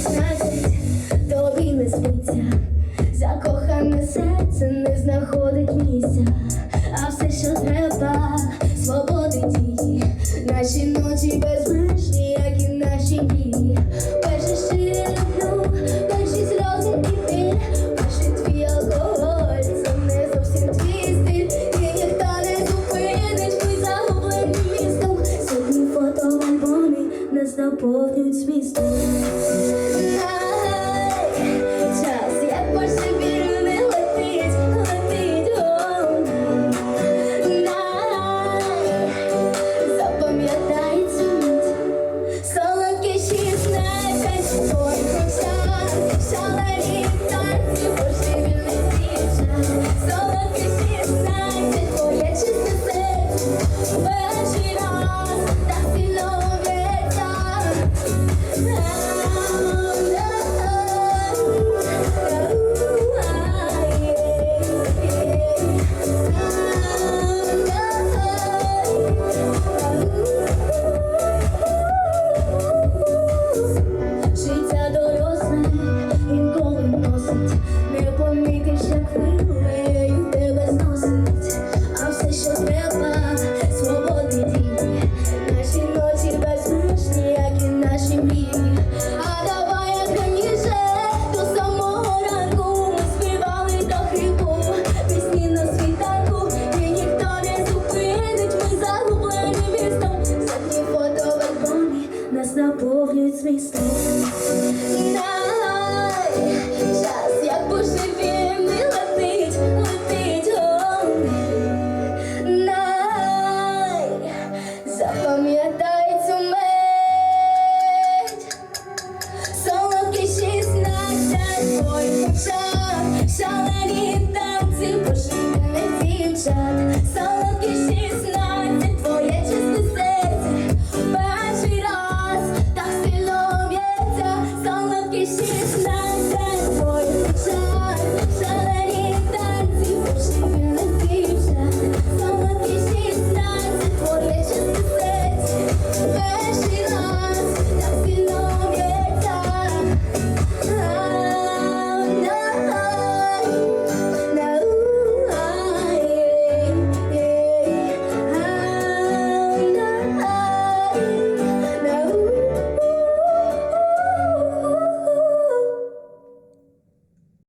шістнадцять, тобі не спиться, закохане серце не знаходить місця. нас наповнюють свій стиль. It's me still, And I? It's not